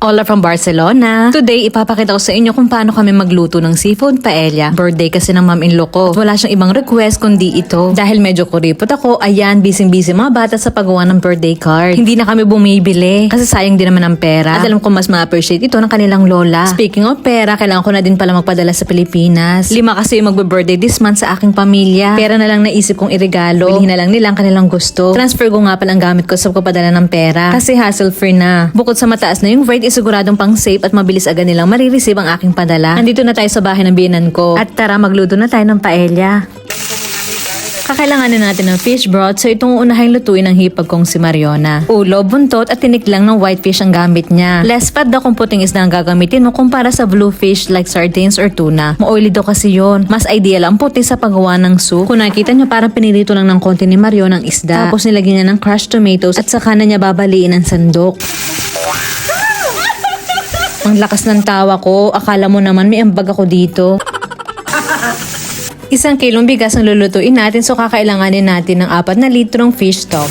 Ola from Barcelona. Today, ipapakita ko sa inyo kung paano kami magluto ng seafood paella. Birthday kasi ng mom-in-law ko. At wala siyang ibang request kundi ito. Dahil medyo kuripot ako, ayan, busy-busy mga bata sa paggawa ng birthday card. Hindi na kami bumibili kasi sayang din naman ang pera. At alam ko mas ma-appreciate ito ng kanilang lola. Speaking of pera, kailangan ko na din pala magpadala sa Pilipinas. Lima kasi yung magbe-birthday this month sa aking pamilya. Pera na lang naisip kong irigalo. Bilhin na lang nila ang kanilang gusto. Transfer ko nga pala ang gamit ko sa pagpapadala ng pera. Kasi hassle-free na. Bukod sa mataas na yung rate, isiguradong pang safe at mabilis agad nilang marireceive ang aking padala. Andito na tayo sa bahay ng biyanan ko. At tara, magluto na tayo ng paella. Kakailanganin natin ng fish broth so itong unahin lutuin ng hipag kong si Mariona. Ulo, buntot at tinik lang ng white fish ang gamit niya. Less fat daw kung puting isda ang gagamitin mo kumpara sa blue fish like sardines or tuna. Ma-oily daw kasi yon. Mas ideal ang puti sa paggawa ng soup. Kung nakita niyo parang pinirito lang ng konti ni Mariona ang isda. Tapos nilagyan niya ng crushed tomatoes at saka na niya babaliin ang sandok. Ang lakas ng tawa ko. Akala mo naman may ambag ako dito. Isang kilong bigas ang lulutuin natin so kakailanganin natin ng apat na litrong fish stock.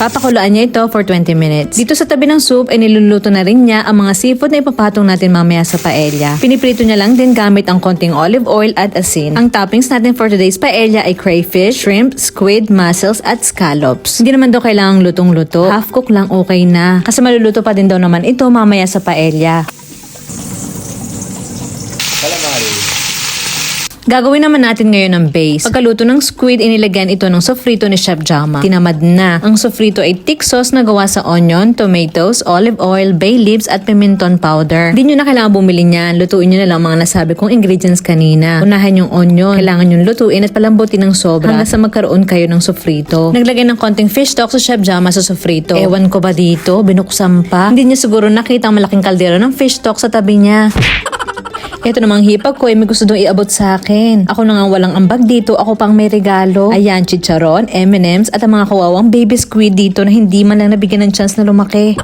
Papakulaan niya ito for 20 minutes. Dito sa tabi ng soup ay niluluto na rin niya ang mga seafood na ipapatong natin mamaya sa paella. Piniprito niya lang din gamit ang konting olive oil at asin. Ang toppings natin for today's paella ay crayfish, shrimp, squid, mussels at scallops. Hindi naman daw kailangang lutong-luto. Half cook lang okay na. Kasi maluluto pa din daw naman ito mamaya sa paella. Gagawin naman natin ngayon ang base. Pagkaluto ng squid, inilagyan ito ng sofrito ni Chef Jama. Tinamad na. Ang sofrito ay thick sauce na gawa sa onion, tomatoes, olive oil, bay leaves at pimenton powder. Hindi nyo na kailangan bumili niyan. Lutuin nyo na lang mga nasabi kong ingredients kanina. Unahan yung onion. Kailangan nyo lutuin at palambutin ng sobra hanggang sa magkaroon kayo ng sofrito. Naglagay ng konting fish stock sa Chef Jama sa sofrito. Ewan ko ba dito? Binuksan pa. Hindi niya siguro nakita ang malaking kaldero ng fish stock sa tabi niya. Ito namang hipag ko ay may gusto dong iabot sa akin. Ako na nga walang ambag dito, ako pang may regalo. Ayan, chicharon, M&M's at ang mga kawawang baby squid dito na hindi man lang nabigyan ng chance na lumaki.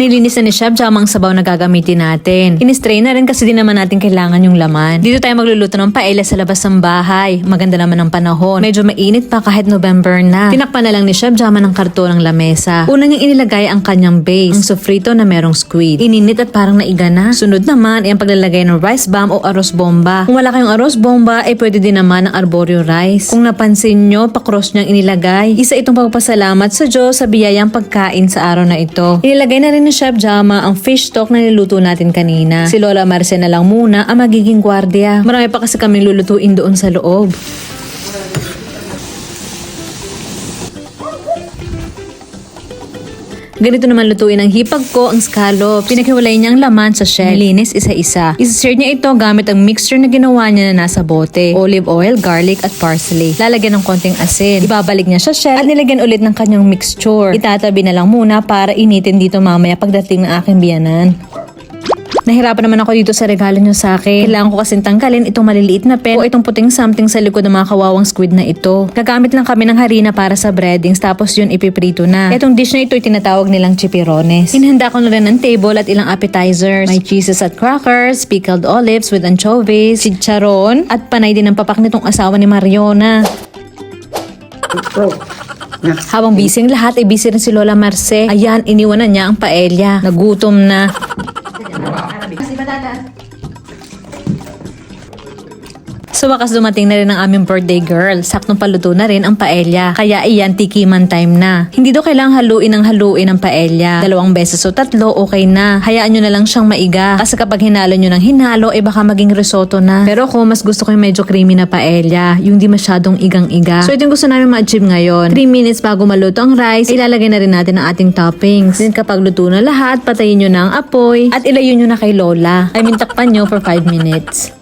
Nilinis na ni Chef Jama ang sabaw na gagamitin natin. Inistrain na rin kasi di naman natin kailangan yung laman. Dito tayo magluluto ng paella sa labas ng bahay. Maganda naman ang panahon. Medyo mainit pa kahit November na. Tinakpan na lang ni Chef Jama ng karton ng lamesa. Una niyang inilagay ang kanyang base, ang sofrito na merong squid. Ininit at parang naiga na. Sunod naman ay ang paglalagay ng rice bomb o arroz bomba. Kung wala kayong arroz bomba, ay pwede din naman ang arborio rice. Kung napansin nyo, pakross niyang inilagay. Isa itong pagpasalamat sa Diyos sa biyayang pagkain sa araw na ito. Inilagay na rin ni Chef Jama ang fish stock na niluto natin kanina. Si Lola Marce na lang muna ang magiging gwardiya. Marami pa kasi kaming lulutuin doon sa loob. Ganito naman lutuin ang hipag ko, ang scallop. Pinaghiwalay niyang laman sa shell. Linis isa-isa. Isa-sear niya ito gamit ang mixture na ginawa niya na nasa bote. Olive oil, garlic at parsley. Lalagyan ng konting asin. Ibabalik niya sa shell at nilagyan ulit ng kanyang mixture. Itatabi na lang muna para initin dito mamaya pagdating ng aking biyanan. Nahirapan naman ako dito sa regalo nyo sa akin. Kailangan ko kasing tanggalin itong maliliit na pen o itong puting something sa likod ng mga kawawang squid na ito. Gagamit lang kami ng harina para sa breadings tapos yun ipiprito na. Itong dish na ito ay tinatawag nilang chipirones. Inhanda ko na rin ng table at ilang appetizers. May cheeses at crackers, pickled olives with anchovies, chicharon, at panay din ang papak nitong asawa ni Mariona. Habang busy ang lahat, ay busy rin si Lola Marce. Ayan, iniwan na niya ang paella. Nagutom na. Sa wakas dumating na rin ang aming birthday girl. Saktong paluto na rin ang paella. Kaya iyan, tikiman time na. Hindi daw kailangang haluin ang haluin ang paella. Dalawang beses o tatlo, okay na. Hayaan nyo na lang siyang maiga. Kasi kapag hinalo nyo ng hinalo, eh baka maging risotto na. Pero ako, mas gusto ko yung medyo creamy na paella. Yung di masyadong igang-iga. So ito yung gusto namin ma-achieve ngayon. 3 minutes bago maluto ang rice, ilalagay na rin natin ang ating toppings. Then kapag luto na lahat, patayin nyo na ang apoy at ilayo nyo na kay Lola. I mean, takpan nyo for 5 minutes.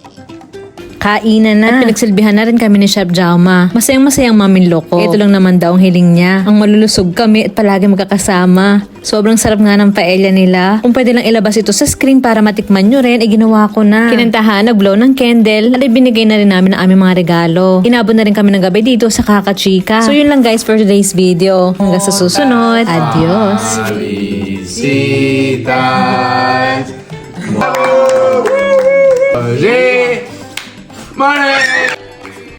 Kainan na. At pinagsilbihan na rin kami ni Chef Jauma. Masayang masayang mamin loko. Ito lang naman daw ang hiling niya. Ang malulusog kami at palagi magkakasama. Sobrang sarap nga ng paella nila. Kung pwede lang ilabas ito sa screen para matikman nyo rin, eh ginawa ko na. Kinantahan, nag-blow ng candle, at ibinigay na rin namin ang aming mga regalo. Inabot na rin kami ng gabi dito sa Kakachika. So yun lang guys for today's video. Hanggang sa susunod. Adios. Felicita money!